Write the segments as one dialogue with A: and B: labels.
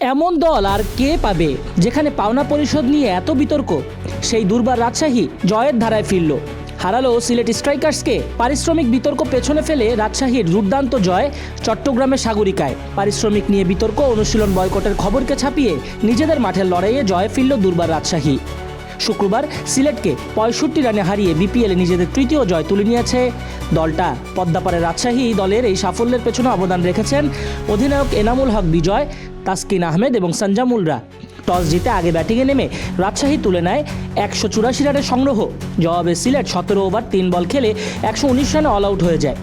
A: এমন দল আর কে পাবে যেখানে পাওনা পরিষদ নিয়ে এত বিতর্ক? সেই দুর্বার রাজশাহী জয়ের ধারায় ফিরল। হারালো সিলেট স্ট্রাইকার্সকে পারিশ্রমিক বিতর্ক পেছনে ফেলে রাজশাহীর দুর্দান্ত জয় চট্টগ্রামের সাগরিকায়। পারিশ্রমিক নিয়ে বিতর্ক অনুশীলন বয়কটের খবরকে ছাপিয়ে নিজেদের মাঠের লড়াইয়ে জয়ে ফিরল দুর্বার রাজশাহী। শুক্রবার সিলেটকে পঁয়ষট্টি রানে হারিয়ে বিপিএলে নিজেদের তৃতীয় জয় তুলে নিয়েছে দলটা। পদ্মাপাড়ের রাজশাহী দলের এই সাফল্যের পেছনে অবদান রেখেছেন অধিনায়ক এনামুল হক বিজয় তাসকিন আহমেদ এবং সঞ্জামুলরা। টস জিতে আগে ব্যাটিংয়ে নেমে রাজশাহী তুলে নেয় একশো চুরাশি রানের সংগ্রহ। জবাবে সিলেট সতেরো ওভার, তিন বল খেলে একশো উনিশ রানে অল আউট হয়ে যায়।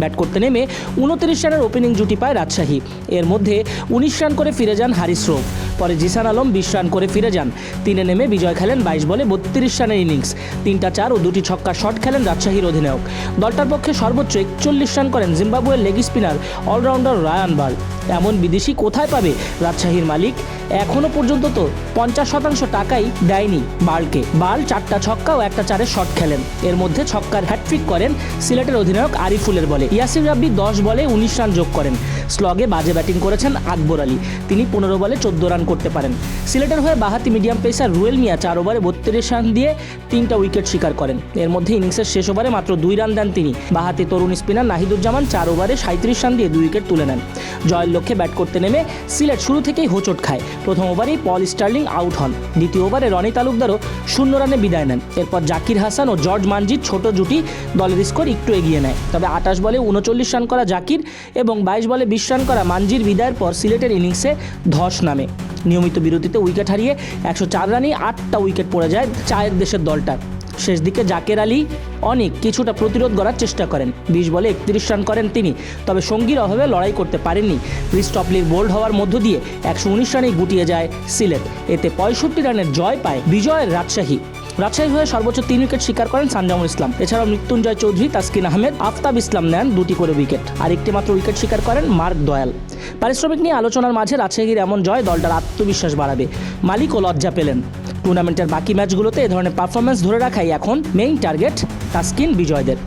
A: ব্যাট করতে নেমে উনত্রিশ রানের ওপেনিং জুটি পায় রাজশাহী। এর মধ্যে উনিশ রান করে ফিরে যান হারিস রোভ পরে জিসান আলম বিশ রান করে ফিরে যান। তিনে নেমে বিজয় খেলেন বাইশ বলে বত্রিশ রানের ইনিংস তিনটা চার ও দুটি ছক্কা শট খেলেন রাজশাহীর অধিনায়ক। দলটার পক্ষে সর্বোচ্চ একচল্লিশ রান করেন জিম্বাবুয়ের leg spinner allrounder Ryan Burl. এমন বিদেশি কোথায় পাবে? রাজশাহীর মালিক এখনও পর্যন্ত তো পঞ্চাশ শতাংশ টাকাই দেয়নি বালকে। বাল চারটা ছক্কা ও একটা চারের শট খেলেন। এর মধ্যে ছক্কার হ্যাট্রিক করেন সিলেটের অধিনায়ক আরিফুলের বলে। ইয়াসির রাব্বি দশ বলে উনিশ রান যোগ করেন। স্লগে বাজে ব্যাটিং করেছেন আকবর আলী। তিনি পনেরো বলে চোদ্দ রান করতে পারেন। সিলেটের হয়ে বাহাতি মিডিয়াম পেসার রুয়েল মিয়া চার ওভারে বত্রিশ রান দিয়ে তিনটা উইকেট শিকার করেন। এর মধ্যে ইনিংসের শেষ ওভারে মাত্র দুই রান দেন তিনি। বাহাতি তরুণ স্পিনার নাহিদুজ্জামান চার ওভারে সাঁত্রিশ রান দিয়ে দুই উইকেট তুলে নেন। জয়ের লক্ষ্যে ব্যাট করতে নেমে সিলেট শুরু থেকেই হোঁচট খায়। প্রথম ওভারেই পল স্টার্লিং আউট হন। দ্বিতীয় ওভারে রনি তালুকদারও শূন্য রানে বিদায় নেন। এরপর জাকির হাসান ও জর্জ মানজির ছোট জুটি দলের স্কোর একটু এগিয়ে নেয়। তবে আটাশ বলে উনচল্লিশ রান করা জাকির এবং বাইশ বলে বিশ রান করা মানজির বিদায়ের পর সিলেটের ইনিংসে ধস নামে। নিয়মিত বিরতিতে উইকেট হারিয়ে একশো চার রানেই আটটা উইকেট পড়ে যায় চায়ের দেশের দলটার। শেষ দিকে জাকের আলী অনেক কিছুটা প্রতিরোধ করার চেষ্টা করেন। বিশ বলে একত্রিশ রান করেন তিনি। তবে সঙ্গীর অভাবে লড়াই করতে পারেননি। ক্রিস টপলির বোল্ড হওয়ার মধ্য দিয়ে একশো উনিশ রানেই গুটিয়ে যায় সিলেট। এতে পঁয়ষট্টি রানের জয় পায় বিজয়ের রাজশাহী। রাজশাহী হয়ে সর্বোচ্চ তিন উইকেট শিকার করেন সানজামুল ইসলাম। এছাড়াও মৃত্যুঞ্জয় চৌধুরী, তাসকিন আহমেদ, আফতাব ইসলাম নেন দুটি করে উইকেট। আর একটি মাত্র উইকেট শিকার করেন মার্ক দয়াল। পারিশ্রমিক নিয়ে আলোচনার মাঝে রাজশাহীর এমন জয় দলটার আত্মবিশ্বাস বাড়াবে। মালিকও লজ্জা পেলেন। টুর্নামেন্টের বাকি ম্যাচগুলোতে এ ধরনের পারফরমেন্স ধরে রাখাই এখন মেইন টার্গেট তাসকিন বিজয়দের।